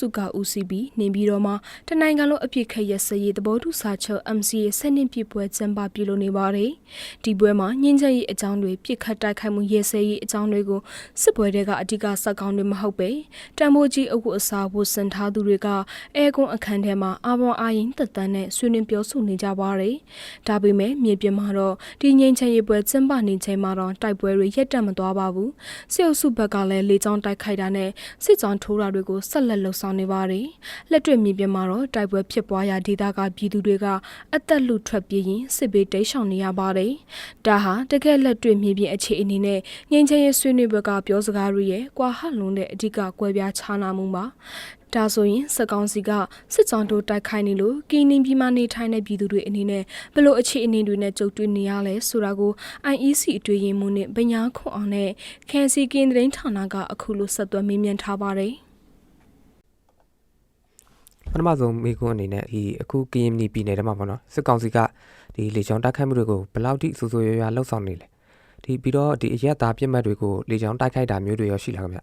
စုကဦးစီးပြီးနေပြည်တော်မှာတနိုင်ငံလုံးအပြစ်ခတ်ရစရေးသဘောတူစာချုပ် MCA ဆက်နှစ်ပြည့်ပွဲကျင်းပပြုလုပ်နေပါတယ်။ဒီပွဲမှာငင်းချက်ရေးအကြောင်းတွေပြစ်ခတ်တိုက်ခိုက်မှုရစရေးအကြောင်းတွေကိုစစ်ပွဲတွေကအဓိကစက်ကောင်းတွေမဟုတ်ပဲတန်ဖိုးကြီးအုပ်ကိုအစားဖို့စင်ထားသူတွေကအဲကွန်အခန်းထဲမှာအာဘောင်အာရင်တက်တန်းနဲ့ဆွေးနွေးပြောဆိုနေကြပါတယ်။ဒါပေမဲ့မြေပြင်မှာတော့ဒီငင်းချက်ရေးပွဲကျင်းပနေချိန်မှာတော့တိုက်ပွဲတွေရက်တက်မသွားပါဘူး။စစ်အုပ်စုဘက်ကလည်းလေကြောင်းတိုက်ခိုက်တာနဲ့စစ်ကြောင်းထိုးတာတွေကိုဆက်လက်လှုပ်ဆောင်နေပါတယ်။လက်တွေ့မြေပြင်မှာတော့တိုက်ပွဲဖြစ်ပွားရာဒေသကပြည်သူတွေကအသက်လူထွက်ပြေးရင်စစ်ဘေးတိတ်ရှောင်နေရပါတယ်။ဒါဟာတကယ်လက်တွေ့မြေပြင်အခြေအနေနဲ့ငင်းချင်းရေးဆွေးနွေးဘက်ကပြောစကားတွေရဲ့ကွာဟလုံးတဲ့အဓိကကွဲပြားခြားနာမှုပါ။ဒါဆိုရင်စက်ကောင်စီကစစ်ကြောင်းတို့တိုက်ခိုက်နေလို့ကင်းနင်းပြီးမှနေထိုင်တဲ့ပြည်သူတွေအနေနဲ့ဘလို့အခြေအနေတွေနဲ့ကြုံတွေ့နေရလဲဆိုတာကို IEC အတွေ့အကြုံမှုနဲ့ဗညာခွန်အောင်နဲ့ခန်စီကင်းသတင်းဌာနကအခုလိုဆက်သွယ်မေးမြန်းထားပါတယ်။ ပထမဆုံးမိကွန်းအနေနဲ့ဒီအခုကရင်နီပြည်နယ်ထဲမှာပေါ့နော်စစ်ကောင်စီကဒီလေကြောင်းတိုက်ခိုက်မှုတွေကိုဘယ်လောက်ထိစူးစူးရွားရွားလှုပ်ဆောင်နေလဲဒီပြီးတော့ဒီအရက်သားပြစ်မှတ်တွေကိုလေကြောင်းတိုက်ခိုက်တာမျိုးတွေရောရှိလားခင်ဗျ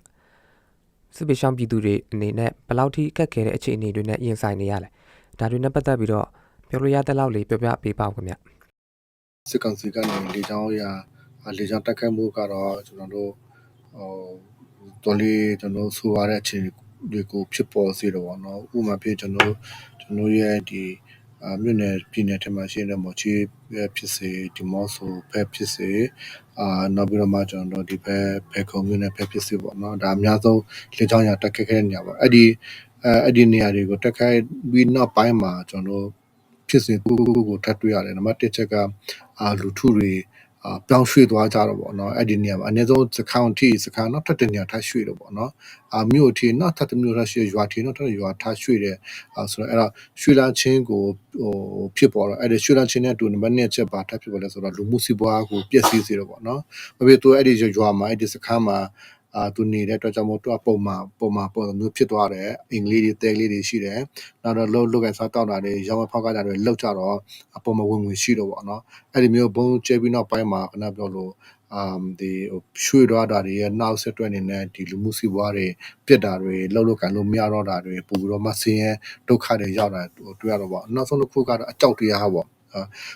စစ်ပေးရှောင်းပြည်သူတွေအနေနဲ့ဘယ်လောက်ထိခက်ခဲတဲ့အခြေအနေတွေနဲ့ရင်ဆိုင်နေရလဲဒါတွေနဲ့ပတ်သက်ပြီးတော့ပြောလို့ရတဲ့လောက်လေးပြောပြပေးပါဦးခင်ဗျစစ်ကောင်စီကနေလေကြောင်းအရာလေကြောင်းတက်ခတ်မှုကတော့ကျွန်တော်တို့ဟိုတော်လေးကျွန်တော်ဆိုရတဲ့အခြေအနေ တွေကို ဖြစ်ပေါ်စေတော့ဗောနော် ဥပမာပြကျွန်တော်ကျွန်တော်ရဲ့ဒီအမြို့နယ် ပြည်နယ်ထဲမှာရှိတဲ့ မော်ချီဖြစ်စေ ဒီမော့ဆိုဖက်ဖြစ်စေအာနောက်ပြီးတော့မှ ကျွန်တော်တို့ ဒီဘက်ဖက်ခုံမြို့နယ်ဖက်ဖြစ်စေပေါ့နော် ဒါ အများဆုံး လေကြောင်းရတက်ခက်ခဲတဲ့နေရာပါအဲ့ဒီ အဲအဲ့ဒီနေရာတွေကိုတက်ခိုက်ပြီးနောက်ပိုင်းမှာ ကျွန်တော်တို့ ဖြစ်စဉ်ကိုကိုကို ထပ်တွေ့ရတယ် နံပါတ်1ချက်ကအာလူထုတွေ အာပြောင်းရွှေ့သွားကြတော့ပေါ့နော်အဲ့ဒီနေရာမှာအနည်းဆုံးစခန်းထိစခန်းတော့ထပ်တဲ့နေရာထပ်ရွှေ့တော့ပေါ့နော်အာမြို့ထိနောက်ထပ်တစ်မြို့ထပ်ရွှေ့ရွာထိနောက်ထပ်ရွာထပ်ရွှေ့တယ်အာဆိုတော့အဲ့တော့ရွှေ့လာချင်းကိုဟိုဖြစ်ပေါ်တော့အဲ့ဒီရွှေ့လာချင်းနဲ့အတူနံပါတ်2ချက်ပါထပ်ဖြစ်ပေါ်လဲဆိုတော့လူမှုစီးပွားကိုပျက်စီးစေတော့ပေါ့နော်ဘာဖြစ်သူအဲ့ဒီရွာမှာအဲ့ဒီစခန်းမှာ အာသူနေတဲ့အတွက်ကြောင့်မို့သူကပုံမှန်ပုံမှန်ပုံမျိုးဖြစ်သွားတယ်အင်္ဂလိပ်တွေတဲကလေးတွေရှိတယ်နောက်တော့လှုပ်လှုပ်ကန်စားတောက်တာတွေရောင်းမဖောက်ကားတာတွေလှုပ်ကြတော့အပေါ်မှာဝင်ဝင်ရှိတော့ပေါ့နော်အဲ့ဒီမျိုးဘုံကျဲပြီးနောက်ပိုင်းမှာခဏပြောလို့အမ်ဒီဟိုရွှေ့သွားတာတွေရဲ့နောက်ဆက်တွဲအနေနဲ့ဒီလူမှုစီးပွားတွေပြစ်တာတွေလှုပ်လှုပ်ကန်လို့မရတော့တာတွေပို့ပြီးတော့မဆင်းရဲဒုက္ခတွေရောက်တာတွေ့ရတော့ပေါ့နောက်ဆုံးတစ်ခုကတော့အကြောက်တရားပေါ့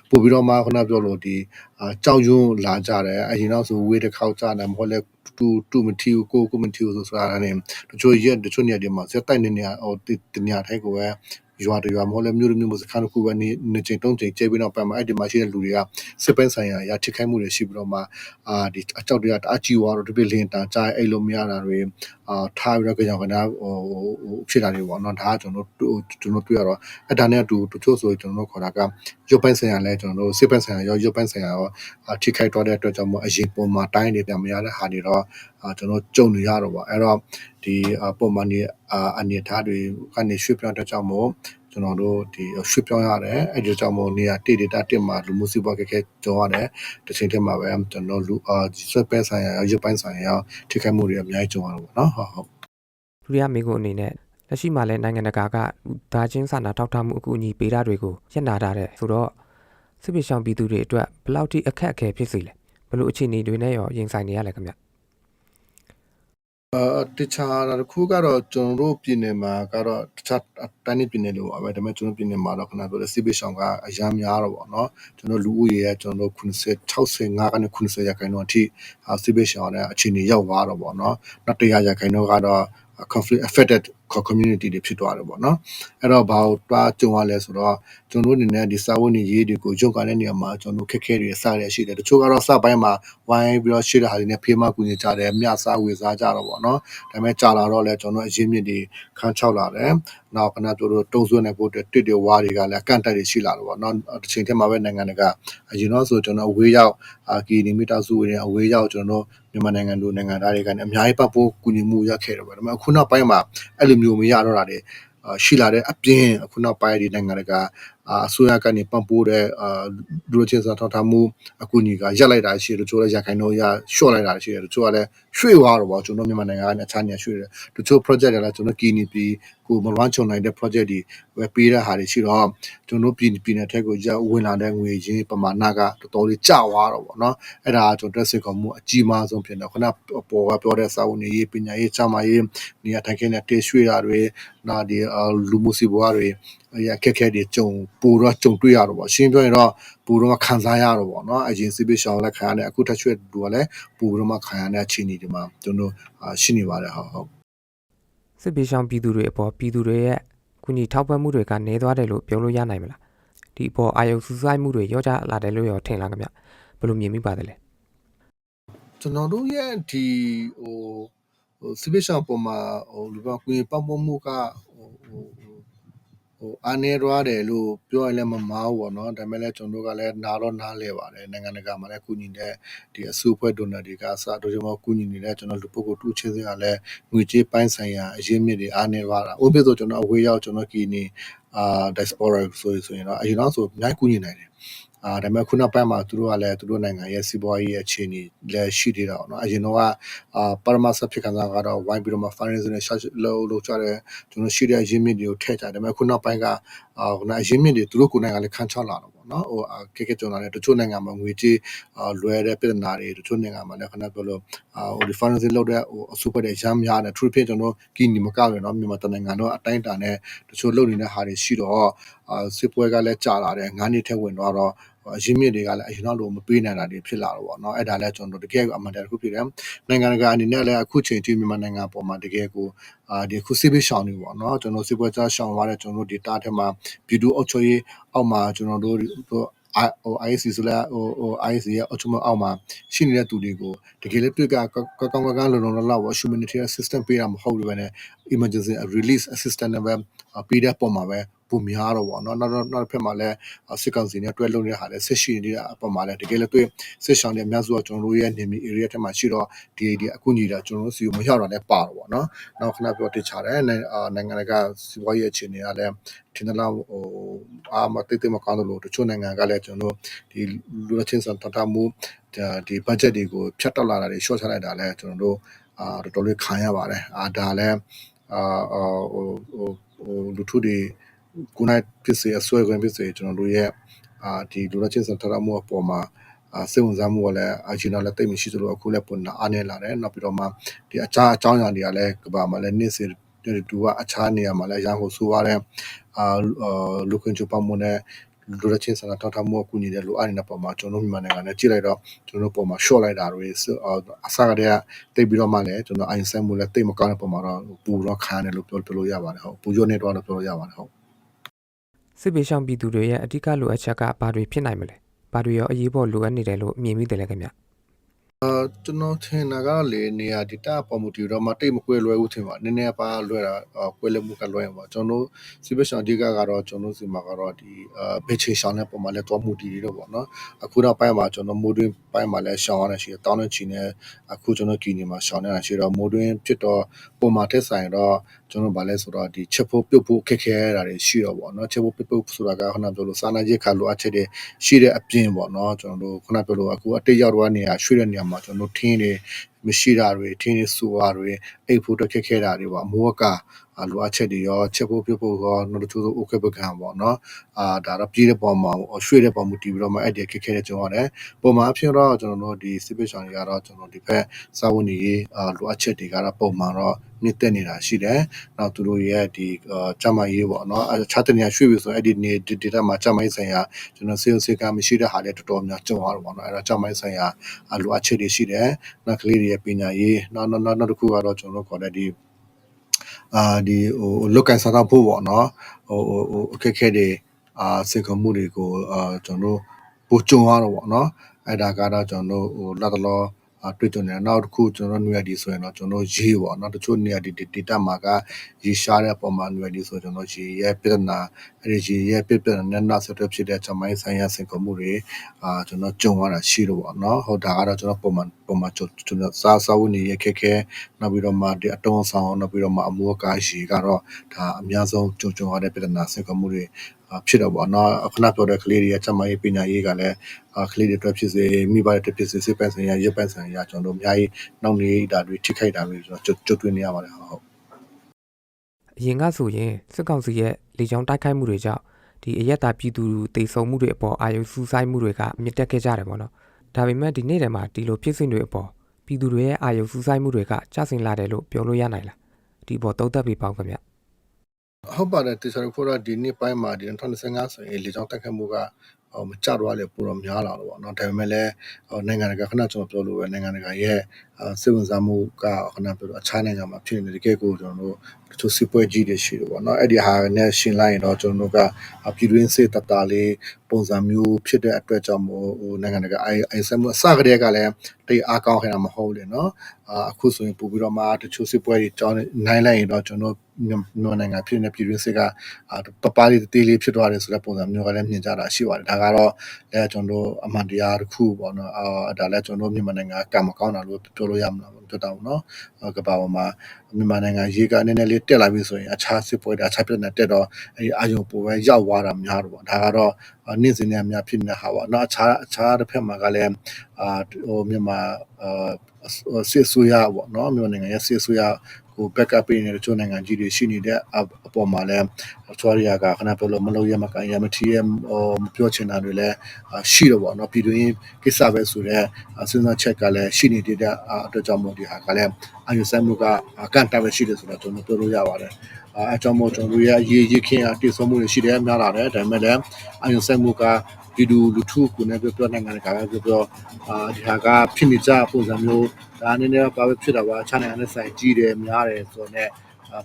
ပို့ပြီးတော့မှခုနပြောလို့ဒီအာကြောက်ရွံ့လာကြတယ်အရင်တော့ဆိုဝေးတစ်ခေါက်ကြတယ်မဟုတ်လဲတူတူမထီကိုကိုကိုမထီဆိုဆိုတာနဲ့တချို့ရက်တချို့နေရာတွေမှာဇက်တိုက်နေနေဟိုတနေရာထိုက်ကိုပဲ ရွာတရွာမဟုတ်လဲမြို့မြို့မျိုးစခန်းတစ်ခုပဲနေနေချိန်တုံးချိန်ကျဲပြီးတော့ပတ်မှာအဲ့ဒီမှာရှိတဲ့လူတွေကစစ်ပင်းဆိုင်ရာရာထိခိုက်မှုတွေရှိပြီးတော့မှအာဒီအကြောက်တွေကတအားကြီးသွားတော့ဒီပြလင်တန်ကြားအဲ့လိုမရတာတွေအာထားပြီးတော့ကြောင်ကနာဟိုဖြစ်တာတွေပေါ့နော်ဒါကကျွန်တော်တို့ကျွန်တော်တွေ့ရတော့အဲ့ဒါနဲ့အတူတချို့ဆိုကျွန်တော်တို့ခေါ်တာကရုပ်ပိုင်းဆိုင်ရာလဲကျွန်တော်တို့စစ်ပင်းဆိုင်ရာရောရုပ်ပိုင်းဆိုင်ရာရောထိခိုက်သွားတဲ့အတွက်ကြောင့်မို့အရင်ပုံမှာတိုင်းနေပြန်မရတဲ့ဟာတွေတော့အာကျွန်တော်ကြုံနေရတော့ပေါ့အဲ့တော့ ဒီပုံမှန်ဒီအနေထားတွေကနေရွှေ့ပြောင်းတဲ့ကြောင့်မို့ကျွန်တော်တို့ဒီရွှေ့ပြောင်းရတယ်အဲ့ဒီကြောင့်မို့နေရာတိတိတတက်မှာလူမှုစီးပွားခက်ခဲကြုံရတယ်တစ်ချိန်တည်းမှာပဲကျွန်တော်လူအာဆွဲပဲဆိုင်ရာရုပ်ပိုင်းဆိုင်ရာထိခိုက်မှုတွေအများကြီးကြုံရတော့ပေါ့နော်ဟုတ်ဟုတ်ဒုတိယမိကွန်းအနေနဲ့လက်ရှိမှာလည်းနိုင်ငံတကာကဒါချင်းစာနာထောက်ထားမှုအကူအညီပေးတာတွေကိုရပ်နာထားတယ်ဆိုတော့စစ်ပေးရှောင်ပြည်သူတွေအတွက်ဘယ်လောက်ထိအခက်အခဲဖြစ်စေလဲဘယ်လိုအခြေအနေတွေနဲ့ရောရင်ဆိုင်နေရလဲခင်ဗျ အာတခြားတစ်ခုကတော့ ကျွန်တော်တို့ပြည်နယ်မှာကတော့ တခြားတိုင်းပြည်နယ်လိုပါပဲ ဒါပေမဲ့ ကျွန်တော်ပြည်နယ်မှာတော့ခဏပြောတဲ့စီဘေရှောင်းကအများများတော့ပေါ့နော် ကျွန်တော်လူဦးရေရဲ့ ကျွန်တော်တို့90 65ကနေ90ရာခိုင်နှုန်းအထိစီဘေရှောင်းရဲ့ အခြေအနေ ရောက်သွားတော့ပေါ့နော် နောက်100ရာခိုင်နှုန်းကတော့ conflict affected community တွေဖြစ်သွားတယ်ပေါ့နော်အဲ့တော့ဘာလို့တွားကြုံရလဲဆိုတော့ကျွန်တော်တို့အနေနဲ့ဒီစာဝတ်နေရေးတွေကိုရုပ်ကတဲ့နေရာမှာကျွန်တော်ခက်ခဲတွေစရရှိတယ်တချို့ကတော့စပိုင်းမှာဝိုင်းပြီးတော့ရှိတဲ့ဟာတွေနဲ့ဖေးမကူညီကြတယ်မြစားဝေစားကြတော့ပေါ့နော်ဒါပေမဲ့ကြာလာတော့လဲကျွန်တော်အရင်းမြစ်တွေခန်းချောက်လာတယ်နောက်ခဏတို့တုံးဆွဲနေဖို့အတွက်တစ်တွေဝါတွေကလည်းအကန့်အသတ်တွေရှိလာတော့ပေါ့နော်တစ်ချိန်တည်းမှာပဲနိုင်ငံတကာအရင်တော့ဆိုကျွန်တော်အဝေးရောက်အာကီနီမီတာစုဝင်အဝေးရောက်ကျွန်တော်မြန်မာနိုင်ငံလူနိုင်ငံသားတွေကနေအများကြီးပတ်ဖို့ကူညီမှုရခဲ့တယ်ပေါ့ဒါပေမဲ့အခုနောက်ပိုင်းမှာအဲ့လိုမျိုးမရတော့တာတွေအာရှိလာတဲ့အပြင်အခုနောက်ပိုင်းဒီနိုင်ငံတကာအာအစိုးရကနေပံ့ပိုးတဲ့အာလူ့ချင်းစာထောက်ထားမှုအကူအညီကရက်လိုက်တာရှိတယ်တချို့လည်းရခိုင်တော့ရရှော့လိုက်တာရှိတယ်တချို့ကလည်းရွှေ့သွားတော့ဗောကျွန်တော်မြန်မာနိုင်ငံကနေအခြားနေရာရွှေ့တယ်တချို့ project တွေလည်းကျွန်တော်ကီနီပီ ကိုမလွမ်းချုံနိုင်တဲ့ project တွေပဲပေးတဲ့ဟာတွေရှိတော့ကျွန်တော်ပြည်ပြည်နယ်ထက်ကိုရဝင်လာတဲ့ငွေချင်းပမာဏကတော်တော်လေးကျသွားတော့ဗောနော်အဲ့ဒါကကျွန်တော်တက်စစ်ကောင်မှုအကြီးမားဆုံးဖြစ်နေခုနပေါ်ကပြောတဲ့စာဝန်ရေးပညာရေးချမ်းမာရေးနေရာထိုင်ခင်းနဲ့တေးရွှေ့တာတွေနာဒီလူမှုစီးပွားတွေအရာခက်ခဲတွေကြုံပိုတော့ကြုံတွေ့ရတော့ဗောရှင်းပြောရင်တော့ပိုတော့ခံစားရတော့ဗောနော်အရင်စစ်ပေးရှောင်းလက်ခံရတဲ့အခုထက်ရွှေ့တူကလည်းပိုတော့မှခံရတဲ့အခြေအနေတွေမှာကျွန်တော်ရှိနေပါတယ်ဟုတ်ဟုတ် စစ်ပေးရှောင်းပြည်သူတွေအပေါ်ပြည်သူတွေရဲ့ကုညီထောက်ပံ့မှုတွေကနေသွားတယ်လို့ပြောလို့ရနိုင်မလားဒီအပေါ်အာယုံစူးစိုက်မှုတွေရောကြလာတယ်လို့ရောထင်လားခင်ဗျဘယ်လိုမြင်မိပါသလဲကျွန်တော်တို့ရဲ့ဒီဟိုဟိုစစ်ပေးရှောင်းပုံမှာဟိုလူကကွင်းပတ်ပေါ်မှုကဟို ဟိုဟိုအားနေရွားတယ်လို့ပြောရင်လည်းမမားဘူးပေါ့နော်ဒါပေမဲ့လည်းကျွန်တော်တို့ကလည်းနားတော့နားလဲပါတယ်နိုင်ငံတကာမှာလည်းကုညီတဲ့ဒီအစုအဖွဲ့ဒိုနာတွေကအစတို့ကျွန်တော်ကုညီနေတဲ့ကျွန်တော်လူပုဂ္ဂိုလ်တူချင်းစင်ကလည်းငွေကြေးပိုင်းဆိုင်ရာအရင်းမြစ်တွေအားနေရွားတာဥပဒေဆိုကျွန်တော်အဝေးရောက်ကျွန်တော်ကီနေအာ diaspora ဆိုဆိုရင်တော့အရင်တော့ဆိုအများကြီးကုညီနိုင်တယ် အာဒါပေမဲ့ခုနောက်ပိုင်းမှာသူတို့ကလည်းသူတို့နိုင်ငံရဲ့စီးပွားရေးရဲ့အခြေအနေလည်းရှိသေးတာပေါ့နော်အရင်တော့ကအာပရမတ်ဆဖြစ်ခံစားကတော့ဝိုင်းပြီးတော့မှ finance နဲ့ share လို့လို့ကြတယ်ကျွန်တော်ရှိတဲ့ရင်းမြစ်တွေကိုထည့်ကြတယ်ဒါပေမဲ့ခုနောက်ပိုင်းကအာခုနအရင်းမြစ်တွေသူတို့ကိုယ်နိုင်ငံလည်းခံချလာတော့ပေါ့နော်ဟိုခက်ခက်ကြုံလာတဲ့တချို့နိုင်ငံမှာငွေကြေးအာလွယ်တဲ့ပြဿနာတွေတချို့နိုင်ငံမှာလည်းခဏပြောလို့အာဟို finance လောက်တဲ့ဟိုအစုပ်တွေရမ်းများတယ်သူတို့ဖြစ်ကျွန်တော်ကီနီမကောက်ရနော်မြန်မာတနိုင်ငံတော့အတိုင်းအတာနဲ့တချို့လုပ်နေတဲ့ဟာတွေရှိတော့အာစစ်ပွဲကလည်းကြာလာတယ်ငါးနှစ်ထက်ဝင်တော့တော့ အရင်းမြစ်တွေကလည်းအရင်တော့မပေးနိုင်တာတွေဖြစ်လာတော့ဗောနော်အဲ့ဒါလည်းကျွန်တော်တကယ်အမှန်တရားတစ်ခုဖြစ်တယ်နိုင်ငံတကာအနေနဲ့လည်းအခုချိန်ထိမြန်မာနိုင်ငံပေါ်မှာတကယ်ကိုအာဒီခုစစ်ပေးရှောင်းနေပေါ့နော်ကျွန်တော်စစ်ပွဲကြားရှောင်းသွားတဲ့ကျွန်တော်တို့ data ထဲမှာ video အုပ်ချုပ်ရေးအောက်မှာကျွန်တော်တို့ဟိုဟို IC ဆိုလဲဟိုဟို IC ရဲ့အချုံအောက်မှာရှိနေတဲ့သူတွေကိုတကယ်လည်းပြကကောင်းကောင်းကောင်းလုံလုံလောက်လောက် humanitarian assistance ပေးတာမဟုတ်ဘူးပဲね emergency release assistance နဲ့ပဲပေးတဲ့ပုံမှာပဲ ပုံများတော့ဗောနော်နောက်နောက်နောက်ဖက်မှာလည်းစစ်ကောင်စီနဲ့တွဲလုံနေတဲ့ဟာလည်းဆက်ရှိနေတဲ့အပေါ်မှာလည်းတကယ်လည်းတွေ့စစ်ဆောင်တဲ့အများစုကကျွန်တော်တို့ရဲ့နေမီ area ထဲမှာရှိတော့ဒီဒီအခုညီတာကျွန်တော်တို့စီကိုမရောက်တော့လည်းပါတော့ဗောနော်နောက်ခဏပြောတချတယ်နိုင်ငံတကာစီးပွားရေးအခြေအနေကလည်းထင်တယ်လားဟိုအာမတိတ်တိတ်မကောင်းလို့တချို့နိုင်ငံကလည်းကျွန်တော်ဒီလူရချင်းစံတတမှုဒီ budget တွေကိုဖြတ်တောက်လာတာတွေ short ချလိုက်တာလည်းကျွန်တော်တို့အာတော်တော်လေးခံရပါတယ်အာဒါလည်းအာဟိုဟိုဟိုလူထုတွေ ကိုနိုင်ဖြစ်စေအစွဲခွင့်ဖြစ်စေကျွန်တော်တို့ရဲ့အာဒီလူရချင်းစံတတမှုအပေါ်မှာအာစိတ်ဝင်စားမှုကလည်းအချင်းတော့လည်းတိတ်မရှိသလိုအခုလည်းပုံနာအားနေလာတယ်နောက်ပြီးတော့မှဒီအခြားအကြောင်းအရာတွေကလည်းကဘာမှာလည်းနေ့စဉ်တူကအခြားနေရာမှာလည်းရန်ကုန်ဆိုရတဲ့အာလူခွင့်ချပမှုနဲ့လူရချင်းစံတောက်ထမှုအကူအညီတဲ့လူအားနေတဲ့ပုံမှာကျွန်တော်မြန်မာနိုင်ငံနဲ့ကြည့်လိုက်တော့ကျွန်တော်ပုံမှာ short လိုက်တာတွေအစကတည်းကတိတ်ပြီးတော့မှလည်းကျွန်တော်အိုင်ဆန်မှုလည်းတိတ်မကောင်းတဲ့ပုံမှာတော့ပူတော့ခါတယ်လို့ပြောပြောလို့ရပါတယ်ဟုတ်ပူရွနေတော့လို့ပြောလို့ရပါတယ်ဟုတ် စစ်ပေးရှောင်းပြည်သူတွေရဲ့အဓိကလိုအပ်ချက်ကဘာတွေဖြစ်နိုင်မလဲဘာတွေရောအရေးပေါ်လိုအပ်နေတယ်လို့မြင်မိတယ်လဲခင်ဗျ အာကျွန်တော်ထင်တာကလေ နေရာဒီတာပေါ် မူတီတော့မတိတ်မကွဲလွဲဘူးထင်ပါနည်းနည်းပါလွဲတာ ကွဲလွဲမှုကလွဲရင်ပါကျွန်တော်စီပရှောင်းအဓိကကတော့ ကျွန်တော်စီမှာကတော့ ဒီအာဘေချေရှောင်းတဲ့ပုံမှာလဲတော့မူတီတွေတော့ပေါ့နော် အခုတော့ပိုင်းမှာ ကျွန်တော်မိုးတွင်းပိုင်းမှာလဲရှောင်းရတာရှိတယ်တောင်းတဲ့ချီနဲ့ အခုကျွန်တော်ကီနီမှာ ရှောင်းနေတာရှိတော့ မိုးတွင်းဖြစ်တော့ ပုံမှာထက်ဆိုင်တော့ ကျွန်တော်ဗာလဲဆိုတော့ ဒီချက်ဖို့ပြုတ်ဖို့ ခက်ခဲရတာတွေ ရှိတော့ပေါ့နော် ချက်ဖို့ပြုတ်ဖို့ဆိုတာက ခုနပြောလို့စာနာချက်ခါလိုအပ်ချက်တွေ ရှိတဲ့အပြင်ပေါ့နော် ကျွန်တော်တို့ ခုနပြောလို့အခုအတိတ်ရောက်တော့နေရာ ရွှေ့တဲ့နေရာမှာကျွန်တော်တို့ထင်းတွေမရှိတာတွေထင်းတွေစူတာတွေအိတ်ဖို့တော့ခက်ခဲတာတွေပေါ့အမိုးက လိုအပ်ချက်တွေရောချက်ဖို့ပြုတ်ဖို့ရောနောက်တစ်ချို့ဆိုအိုကေပကံပေါ့နော်အာဒါတော့ပြည်တဲ့ပုံမှာရွှေ့တဲ့ပုံမူတည်ပြီးတော့မှအဲ့ဒီခက်ခဲတဲ့ကျွန်တော်ရတယ်ပုံမှန်အဖြစ်တော့ကျွန်တော်တို့ဒီစစ်ပစ်ဆောင်တွေကတော့ကျွန်တော်ဒီဘက်စာဝန်ကြီးအာလိုအပ်ချက်တွေကတော့ပုံမှန်တော့မြင့်တက်နေတာရှိတယ်။နောက်သူတို့ရဲ့ဒီကျမရေးပေါ့နော်အဲခြားတနေရာရွှေ့ပြီဆိုရင်အဲ့ဒီနေဒီတာမှာကျမရေးဆိုင်ရာကျွန်တော်စေုပ်စေကမရှိတဲ့ဟာလည်းတော်တော်များကြုံရတော့ပေါ့နော်အဲ့တော့ကျမရေးဆိုင်ရာအလိုအပ်ချက်တွေရှိတယ်။နောက်ကလေးတွေရဲ့ပညာရေးနောက်နောက်နောက်တစ်ခုကတော့ကျွန်တော်တို့ခေါ်တဲ့ဒီ အာဒီဟိုလုတ်ကန်စားတော့ဖို့ပေါ့နော်ဟိုဟိုအခက်ခဲတွေအာစင်ကမှုတွေကိုအာကျွန်တော်တို့ပိုကြုံရတော့ပေါ့နော်အဲ့ဒါကတော့ကျွန်တော်တို့ဟိုလက်တလောအ တွေ့ကြုံနေနောက်တစ်ခုကျွန်တော်နေရာဒီဆိုရင်တော့ကျွန်တော်ရေးပေါ့နော်တချို့နေရာဒီ data မှာကရေးရှားတဲ့ပုံမှာနေရာဒီဆိုကျွန်တော်ရေးရဲ့ပြဿနာအဲ့ဒီရေးရဲ့ပြဿနာနဲ့နောက်ဆက်တွဲဖြစ်တဲ့ချမိုင်းဆိုင်ရာစင်ကုန်မှုတွေအာကျွန်တော်ကြုံရတာရှိတော့ပေါ့နော်ဟုတ်ဒါကတော့ကျွန်တော်ပုံမှန်ပုံမှန်ကျွန်တော်စားစားဝတ်နေရခက်ခဲနောက်ပြီးတော့မှဒီအတုံးဆောင်နောက်ပြီးတော့မှအမိုးကားရေးကတော့ဒါအများဆုံးကြုံကြုံရတဲ့ပြဿနာစင်ကုန်မှုတွေ ဖြစ်တော့ပေါ့နော်ခုနပြောတဲ့ကလေးတွေရဲ့စက်မရေးပညာရေးကလည်းကလေးတွေအတွက်ဖြစ်စေမိဘတွေအတွက်ဖြစ်စေစိတ်ပန်းဆိုင်ရာရုပ်ပန်းဆိုင်ရာကျွန်တော်တို့အများကြီးနောက်နေတာတွေထိခိုက်တာတွေကျွန်တော်ကြုံတွေ့နေရပါတယ်ဟုတ်အရင်ကဆိုရင်စစ်ကောင်စီရဲ့လေကြောင်းတိုက်ခိုက်မှုတွေကြောင့်ဒီအရက်သားပြည်သူတေဆုံမှုတွေအပေါ်အာရုံစူးစိုက်မှုတွေကအမြင့်တက်ခဲ့ကြတယ်ပေါ့နော်ဒါပေမဲ့ဒီနေ့တည်းမှာဒီလိုဖြစ်စဉ်တွေအပေါ်ပြည်သူတွေရဲ့အာရုံစူးစိုက်မှုတွေကကျဆင်းလာတယ်လို့ပြောလို့ရနိုင်လားဒီပေါ်သုံးသပ်ပြီးပေါင်းခင်ဗျ ဟုတ်ပါတယ်တေချာဖို့တော့ဒီနေ့ပိုင်းမှာ ဒီ2025ဆိုရင် လေကြောင်းတက်ခတ်မှုကဟိုမကြတော့လေ ပိုတော့များလာတော့ဗောနော် ဒါပေမဲ့လည်းဟိုနိုင်ငံတကာခဏကျွန်တော်ပြောလို့ပဲ နိုင်ငံတကာရဲ့ စိတ်ဝင်စားမှုကခဏပြောလို့အခြားနိုင်ငံမှာဖြစ်နေတကယ်ကို ကျွန်တော်တို့ တချို့စစ်ပွဲကြီးတွေ ရှိတယ်ဗောနော် အဲ့ဒီဟာနဲ့ရှင်လိုက်ရင်တော့ ကျွန်တော်တို့က ပြည်တွင်းစစ်တတာလေး ပုံစံမျိုးဖြစ်တဲ့အတွက်ကြောင့်မို့ဟိုနိုင်ငံတကာအိုင်အိုင်ဆမ်မှု အစကတည်းကလည်းတိတ်အားကောင်းခဲ့တာ မဟုတ်လေနော် အခုဆိုရင် ပို့ပြီးတော့မှ တချို့စစ်ပွဲတွေကြောင်းနိုင်လိုက်ရင်တော့ ကျွန်တော်မြန်မာနိုင်ငံဖြစ်နေတဲ့ ပြည်တွင်းစစ်ကပပလေးတေးလေး ဖြစ်သွားတယ်ဆိုတဲ့ ပုံစံမျိုးကလည်း မြင်ကြတာရှိပါတယ် ဒါကတော့အဲကျွန်တော်တို့ အမှန်တရားတစ်ခုပေါ့နော်အာဒါလည်း ကျွန်တော်တို့ မြန်မာနိုင်ငံကမကောင်းတာလို့ ပြောလို့ရမှာမပြောတော့ဘူးနော်ကဘာပေါ်မှာမြန်မာနိုင်ငံရေကနည်းနည်းလေးတက်လာပြီဆိုရင်အခြားစစ်ပွဲတွေအခြားပြည်နယ်တက်တော့အဲဒီအာယုံပိုပဲရောက်သွားတာများတော့ပေါ့ဒါကတော့နေ့စဉ်နဲ့အများဖြစ်နေတာဟာပေါ့နော်အခြားအခြားတစ်ဖက်မှာကလည်းအာဟိုမြန်မာအာစစ်ဆိုးရပေါ့နော်မြန်မာနိုင်ငံရဲ့စစ်ဆိုးရ ကို backup ပေးနေတဲ့ချို့နိုင်ငံကြီးတွေရှိနေတဲ့အပေါ်မှာလည်းချောရီယာကခဏပြောလို့မလို့ရမကန်ရမထီရမပြောချင်တာတွေလည်းရှိတော့ပေါ့နော်ပြည်တွင်းကိစ္စပဲဆိုတော့စဉ်းစားချက်ကလည်းရှိနေတဲ့အတွက်ကြောင့်မို့ဒီဟာကလည်းအာရုံစိုက်မှုကကန်တာပဲရှိတယ်ဆိုတော့ကျွန်တော်ပြောလို့ရပါတယ် အဲအကြောင်းမို့ကျွန်တော်တို့ရဲ့ရေရခင်အတည်ဆုံးမှုတွေရှိတယ်များလာတယ်ဒါပေမဲ့လည်းအာရုံစိုက်မှုကပြည်သူလူထုကိုလည်းပြောပြောနိုင်ငံတကာပဲပြောပြောအာဒီဟာကဖြစ်နေကြပုံစံမျိုးဒါနည်းနည်းပါပဲဖြစ်တာပါခြားနိုင်ငံနဲ့ဆိုင်ကြီးတယ်များတယ်ဆိုတော့ね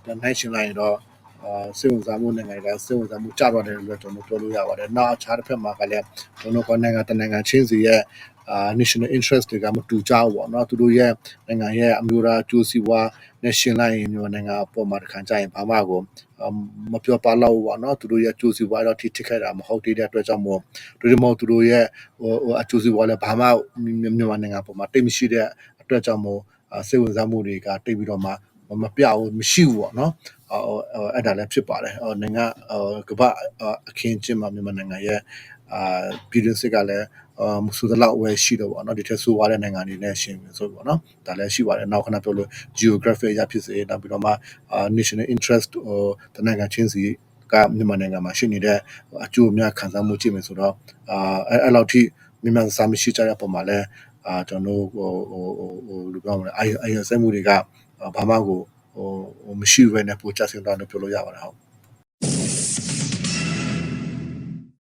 ပြန်နိုင်ရှင်လိုက်ရင်တော့အာစေဝန်စားမှုနိုင်ငံကစေဝန်စားမှုကြတော့တယ်လို့ကျွန်တော်ပြောလို့ရပါတယ်။နောက်အခြားတစ်ဖက်မှာကလည်းကျွန်တော်ကနိုင်ငံတနိုင်ငံချင်းစီရဲ့ အာ national interest တွေကမတူကြဘူးပေါ့နော်သူတို့ရဲ့နိုင်ငံရဲ့အမျိုးသားကျိုးစီးပွားနဲ့ရှင်လိုက်ရင်မြန်မာနိုင်ငံအပေါ်မှာတခါကြရင်ဘာမှကိုမပြောပါတော့ဘူးပေါ့နော်သူတို့ရဲ့ကျိုးစီးပွားတော့ထိထိခိုက်တာမဟုတ်သေးတဲ့အတွက်ကြောင့်မို့တို့ဒီမို့သူတို့ရဲ့ဟိုအကျိုးစီးပွားလည်းဘာမှမြန်မာနိုင်ငံအပေါ်မှာတိတ်မရှိတဲ့အတွက်ကြောင့်မို့စိတ်ဝင်စားမှုတွေကတိတ်ပြီးတော့မှမပြဘူးမရှိဘူးပေါ့နော်အဲ့ဒါလည်းဖြစ်ပါတယ်နိုင်ငံကမ္ဘာအခင်းကျင်းမှာမြန်မာနိုင်ငံရဲ့အာပြည်တွင်းစစ်ကလည်း အာမဆူသလောက်ဝယ်ရှိတော့ပေါ့နော်ဒီထက်ဆိုးသွားတဲ့နိုင်ငံတွေနဲ့ရှင်ပြီဆိုပေါ့နော်ဒါလည်းရှိပါတယ်နောက်ခဏပြောလို့ geographic ရဖြစ်စေနောက်ပြီးတော့မှအာ national interest ဟိုတနိုင်ငံချင်းစီကမြန်မာနိုင်ငံမှာရှိနေတဲ့အကျိုးအများခံစားမှုကြည့်မယ်ဆိုတော့အာအဲ့အဲ့လောက်ထိမြန်မာစာမရှိကြတဲ့ပုံမှာလဲအာကျွန်တော်ဟိုဟိုဟိုလူပြောမလဲအိုင်အိုင်ဆက်မှုတွေကဘာမှကိုဟိုမရှိဘဲနဲ့ပိုချဆင်းသွားလို့ပြောလို့ရပါတယ်ဟုတ်